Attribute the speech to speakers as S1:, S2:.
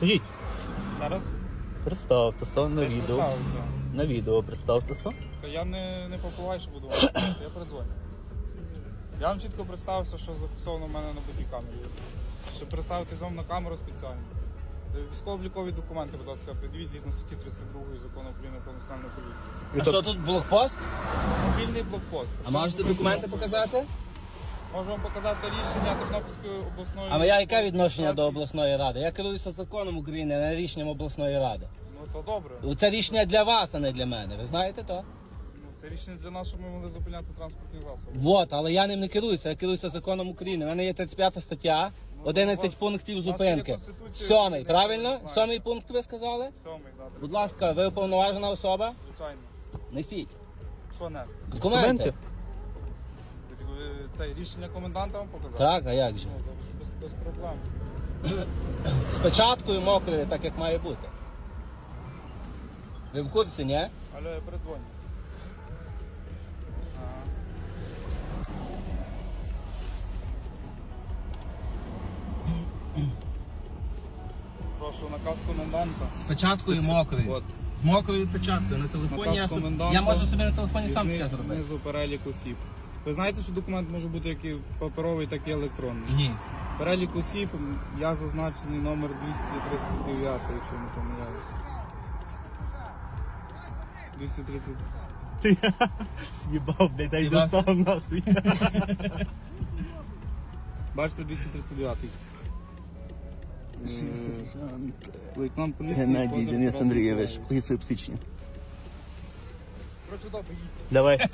S1: Ходіть,
S2: Зараз
S1: представтеся на
S2: я ж
S1: відео.
S2: представився.
S1: На відео представтеся.
S2: То я не, не попливаю, що буду говорити, я передзвоню. Я вам чітко представився, що зафіксовано в мене на бодікамері. Щоб представити вам на камеру спеціально. Військово-облікові документи, будь ласка, придивіть згідно статті 32 закону України про національну поліцію.
S3: А що тут блокпост?
S2: Мобільний блокпост.
S3: А можете документи показати?
S2: Можу вам показати рішення Тернопільської обласної.
S3: А моя яке відношення до обласної ради? Я керуюся законом України, а не рішенням обласної ради.
S2: Ну то добре.
S3: Це рішення для вас, а не для мене. Ви знаєте то?
S2: Ну, це рішення для нас, щоб ми могли зупиняти транспортні засоби.
S3: Вот, але я ним не керуюся, я керуюся законом України. У мене є 35 стаття,
S2: Ну,
S3: 11
S2: у вас-
S3: пунктів
S2: у є
S3: зупинки.
S2: Конституція
S3: Сьомий, правильно?
S2: знаю.
S3: Сьомий пункт ви сказали?
S2: Сьомий, да,
S3: Будь ласка, ви уповноважена особа?
S2: звичайно.
S3: Несіть.
S2: Що нести?
S3: Документи.
S1: Документи?
S2: Це рішення коменданта вам показати?
S3: Так, а як же?
S2: Ну, без, без проблем.
S3: Спочатку і мокрою, так як має бути. Ви в курсі, ні?
S2: Алло, я передзвоню. Прошу, наказ коменданта.
S3: Спочатку і мокрою.
S2: От.
S3: З мокрою печаткою на телефоні.
S2: Наказ
S3: Я, собі-
S2: коменданта.
S3: я можу собі на телефоні сам таке зробити.
S2: Знизу перелік осіб. Ви знаєте, що документ може бути як і паперовий, так і електронний?
S3: Ні.
S2: Перелік осіб, я зазначений номер 239, якщо не помиляюсь. 230.
S1: З'їбав, блядь, дай
S3: З'їбався?
S1: достав нахуй.
S2: Бачите, 239. Лейтенант поліції.
S1: Геннадій
S2: Козир
S1: Денис
S2: Тарас
S1: Андрійович,
S2: Миколаївич.
S1: поясуй псичні.
S2: Коротше, добре, їдьте.
S1: Давай.